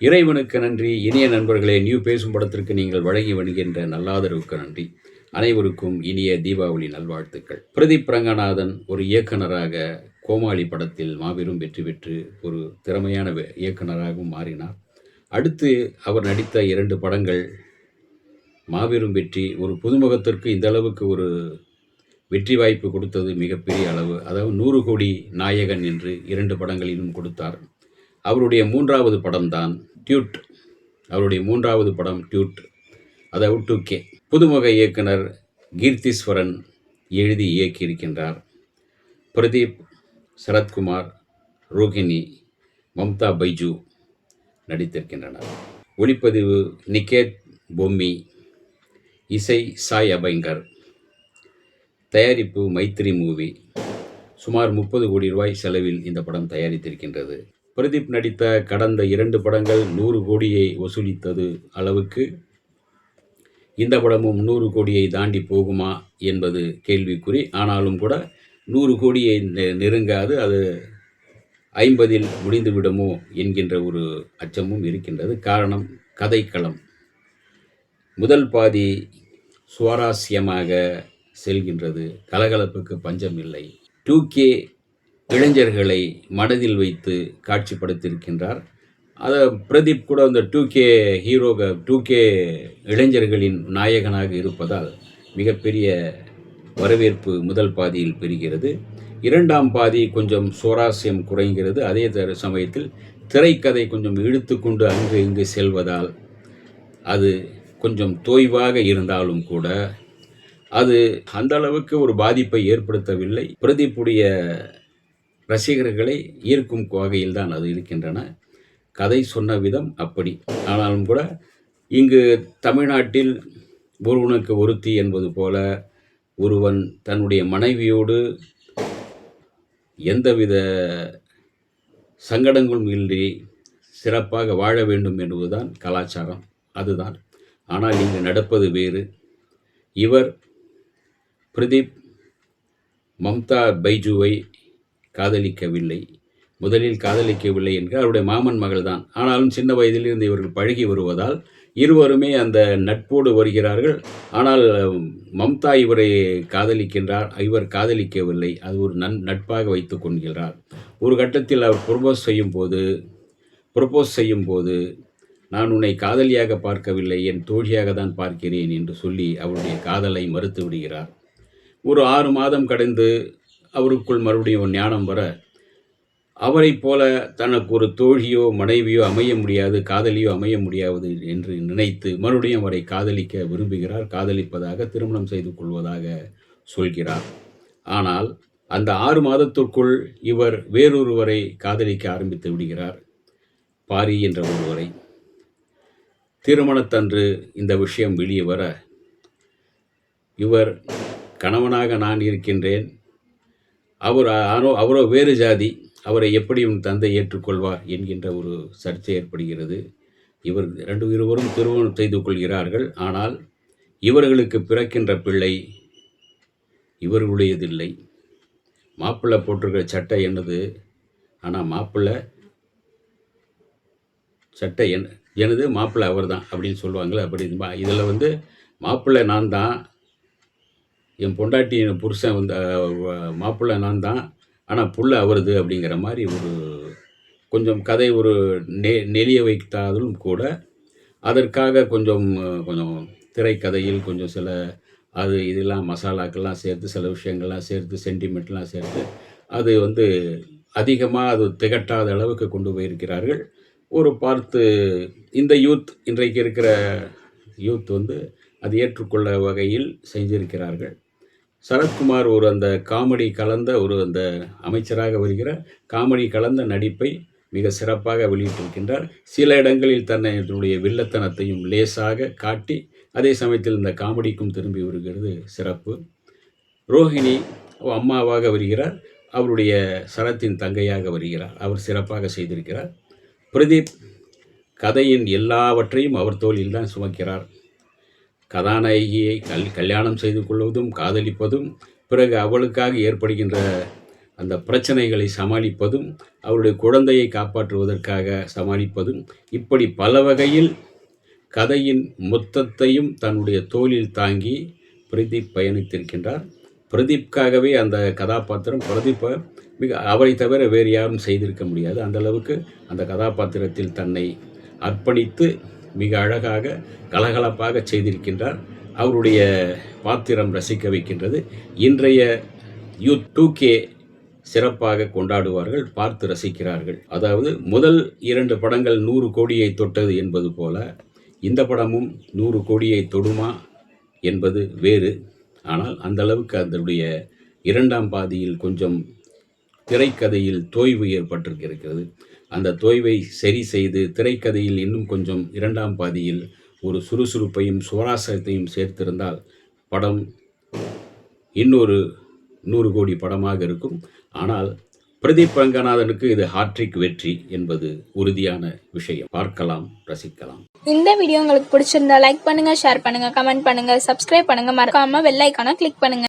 இறைவனுக்கு நன்றி. இனிய நண்பர்களே நியூ பேசும் படத்திற்கு நீங்கள் வழங்கி வருகின்ற நல்லாதரவுக்கு நன்றி. அனைவருக்கும் இனிய தீபாவளி நல்வாழ்த்துக்கள். பிரதீப் ரங்கநாதன் ஒரு இயக்குனராக கோமாளி படத்தில் மாபெரும் வெற்றி பெற்று ஒரு திறமையான இயக்குனராகவும் மாறினார். அடுத்து அவர் நடித்த இரண்டு படங்கள் மாபெரும் வெற்றி ஒரு புதுமுகத்திற்கு இந்த அளவுக்கு ஒரு வெற்றி வாய்ப்பு கொடுத்தது மிகப்பெரிய அளவு. அதாவது நூறு கோடி நாயகன் என்று இரண்டு படங்களிலும் கொடுத்தார். அவருடைய மூன்றாவது படம்தான் டியூட். அவருடைய மூன்றாவது படம் டியூட். அதாவது டூ கே. புதுமுக இயக்குனர் கீர்த்தீஸ்வரன் எழுதி இயக்கியிருக்கின்றார். பிரதீப் சரத்குமார் ரோஹிணி மம்தா பைஜு நடித்திருக்கின்றனர். ஒளிப்பதிவு நிகேத் பொம்மி இசை சாய் அபைங்கர் தயாரிப்பு மைத்ரி மூவி. சுமார் முப்பது கோடி ரூபாய் செலவில் இந்த படம் தயாரித்திருக்கின்றது. பிரதீப் நடித்த கடந்த இரண்டு படங்கள் நூறு கோடியை வசூலித்தது அளவுக்கு. இந்த படமும் நூறு கோடியை தாண்டி போகுமா என்பது கேள்விக்குறி. ஆனாலும் கூட நூறு கோடியை நெ- நெருங்காது அது ஐம்பதில் முடிந்துவிடுமோ என்கின்ற ஒரு அச்சமும் இருக்கின்றது. காரணம் கதைக்களம். முதல் பாதி சுவாரஸ்யமாக செல்கின்றது. கலகலப்புக்கு பஞ்சம் இல்லை டூ கே இளைஞர்களை மனதில் வைத்து காட்சிப்படுத்தியிருக்கின்றார். அதை பிரதீப் கூட அந்த two K hero two K இளைஞர்களின் நாயகனாக இருப்பதால் மிகப்பெரிய வரவேற்பு முதல் பாதியில் பெறுகிறது. இரண்டாம் பாதி கொஞ்சம் சுவாரஸ்யம் குறைகிறது. அதே சமயத்தில் திரைக்கதை கொஞ்சம் இழுத்துக்கொண்டு அங்கு இங்கு செல்வதால் அது கொஞ்சம் தோய்வாக இருந்தாலும் கூட அது அந்த அளவுக்கு ஒரு பாதிப்பை ஏற்படுத்தவில்லை. பிரதீப்புடைய ரசிகர்களை ஈர்க்கும் வகையில் தான் அது இருக்கின்றன. கதை சொன்ன விதம் அப்படி. ஆனாலும் கூட இங்கு தமிழ்நாட்டில் ஒருவனுக்கு ஒருத்தி என்பது போல ஒருவன் தன்னுடைய மனைவியோடு எந்தவித சங்கடங்களும் இன்றி சிறப்பாக வாழ வேண்டும் என்பதுதான் கலாச்சாரம். அதுதான். ஆனால் இங்கு நடப்பது வேறு. இவர் பிரதீப் மம்தா பைஜுவை காதலிக்கவில்லை. முதலில் காதலிக்கவில்லை என்று அவருடைய மாமன் மகள் தான் ஆனாலும் சின்ன வயதிலிருந்து இவர்கள் பழகி வருவதால் இருவருமே அந்த நட்போடு வருகிறார்கள். ஆனால் மம்தா இவரை காதலிக்கின்றார். இவர் காதலிக்கவில்லை. அது ஒரு நன் நட்பாக வைத்து கொள்கிறார். ஒரு கட்டத்தில் அவர் ப்ரொபோஸ் செய்யும்போது ப்ரொபோஸ் செய்யும்போது நான் உன்னை காதலியாக பார்க்கவில்லை என் தோழியாக தான் பார்க்கிறேன் என்று சொல்லி அவருடைய காதலை மறுத்து விடுகிறார். ஒரு ஆறு மாதம் கடந்து அவருக்குள் மறுபடியும் ஞானம் வர அவரைப் போல தனக்கு ஒரு தோழியோ மனைவியோ அமைய முடியாது காதலியோ அமைய முடியாது என்று நினைத்து மறுபடியும் அவரை காதலிக்க விரும்புகிறார். காதலிப்பதாக திருமணம் செய்து கொள்வதாக சொல்கிறார். ஆனால் அந்த ஆறு மாதத்திற்குள் இவர் வேறொருவரை காதலிக்க ஆரம்பித்து விடுகிறார். பாரி என்ற ஒருவரை. திருமணத்தன்று இந்த விஷயம் வெளியே வர இவர் கணவனாக நான் இருக்கின்றேன். அவர் ஆரோ அவரோ வேறு ஜாதி அவரை எப்படி உன் தந்தை ஏற்றுக்கொள்வார் என்கின்ற ஒரு சர்ச்சை ஏற்படுகிறது. இவர் ரெண்டு இருவரும் திருமணம் செய்து கொள்கிறார்கள். ஆனால் இவர்களுக்கு பிறக்கின்ற பிள்ளை இவர்களுடையதில்லை. மாப்பிள்ளை போட்டிருக்கிற சட்டை என்னது? ஆனால் மாப்பிள்ளை சட்டை என் எனது மாப்பிள்ளை அவர் தான் அப்படின்னு சொல்லுவாங்களே அப்படி இதில் வந்து மாப்பிள்ளை நான் தான் என் பொண்டாட்டி என் புருஷன் வந்து மாப்பிள்ளை நான் தான் ஆனால் புள்ள அவருது அப்படிங்கிற மாதிரி ஒரு கொஞ்சம் கதை ஒரு நெ நெளிய வைத்தாலும் கூட அதற்காக கொஞ்சம் கொஞ்சம் திரைக்கதையில் கொஞ்சம் சில அது இதெல்லாம் மசாலாக்கெல்லாம் சேர்த்து சில விஷயங்கள்லாம் சேர்த்து சென்டிமெண்ட்லாம் சேர்த்து அது வந்து அதிகமாக அது திகட்டாத அளவுக்கு கொண்டு போயிருக்கிறார்கள். ஒரு பார்த்து இந்த யூத் இன்றைக்கு இருக்கிற யூத் வந்து அது ஏற்றுக்கொள்ள வகையில் செஞ்சிருக்கிறார்கள். சரத்குமார் ஒரு அந்த காமெடி கலந்த ஒரு அந்த அமைச்சராக வருகிற காமெடி கலந்த நடிப்பை மிக சிறப்பாக வெளியிட்டிருக்கின்றார். சில இடங்களில் தன்னை தன்னுடைய வில்லத்தனத்தையும் லேசாக காட்டி அதே சமயத்தில் இந்த காமெடிக்கும் திரும்பி வருகிறது சிறப்பு. ரோஹிணி அம்மாவாக வருகிறார். அவருடைய சரத்தின் தங்கையாக வருகிறார். அவர் சிறப்பாக செய்திருக்கிறார். பிரதீப் கதையின் எல்லாவற்றையும் அவர் தோளில் தான் சுமக்கிறார். கதாநாயகியை கல் கல்யாணம் செய்து கொள்வதும் காதலிப்பதும் பிறகு அவளுக்காக ஏற்படுகின்ற அந்த பிரச்சனைகளை சமாளிப்பதும் அவருடைய குழந்தையை காப்பாற்றுவதற்காக சமாளிப்பதும் இப்படி பல வகையில் கதையின் மொத்தத்தையும் தன்னுடைய தோளில் தாங்கி பிரதீப் பயணித்திருக்கின்றார். பிரதீப்காகவே அந்த கதாபாத்திரம் பிரதீப்பை மிக அவரை தவிர வேறு யாரும் செய்திருக்க முடியாது. அந்த அளவுக்கு அந்த கதாபாத்திரத்தில் தன்னை அர்ப்பணித்து மிக அழகாக கலகலப்பாக செய்திருக்கின்றார். அவருடைய பாத்திரம் ரசிக்க வைக்கின்றது. இன்றைய யூ டூ கே சிறப்பாக கொண்டாடுவார்கள் பார்த்து ரசிக்கிறார்கள். அதாவது முதல் இரண்டு படங்கள் நூறு கோடியை தொட்டது என்பது போல இந்த படமும் நூறு கோடியை தொடுமா என்பது வேறு. ஆனால் அந்த அளவுக்கு அதனுடைய இரண்டாம் பாதியில் கொஞ்சம் திரைக்கதையில் தோய்வு ஏற்பட்டிருக்கிறது. அந்த தோய்வை சரி செய்து திரைக்கதையில் இன்னும் கொஞ்சம் இரண்டாம் பாதியில் ஒரு சுறுசுறுப்பையும் சுவராசத்தையும் சேர்த்திருந்தால் படம் இன்னொரு நூறு கோடி படமாக இருக்கும். ஆனால் பிரதீப் ரங்கநாதனுக்கு இது ஹாட்ரிக் வெற்றி என்பது உறுதியான விஷயம். பார்க்கலாம் ரசிக்கலாம். இந்த வீடியோ உங்களுக்கு பிடிச்சிருந்தா லைக் பண்ணுங்க ஷேர் பண்ணுங்க கமெண்ட் பண்ணுங்க சப்ஸ்கிரைப் பண்ணுங்க. மறக்காம வெள்ளைக்கான கிளிக் பண்ணுங்க.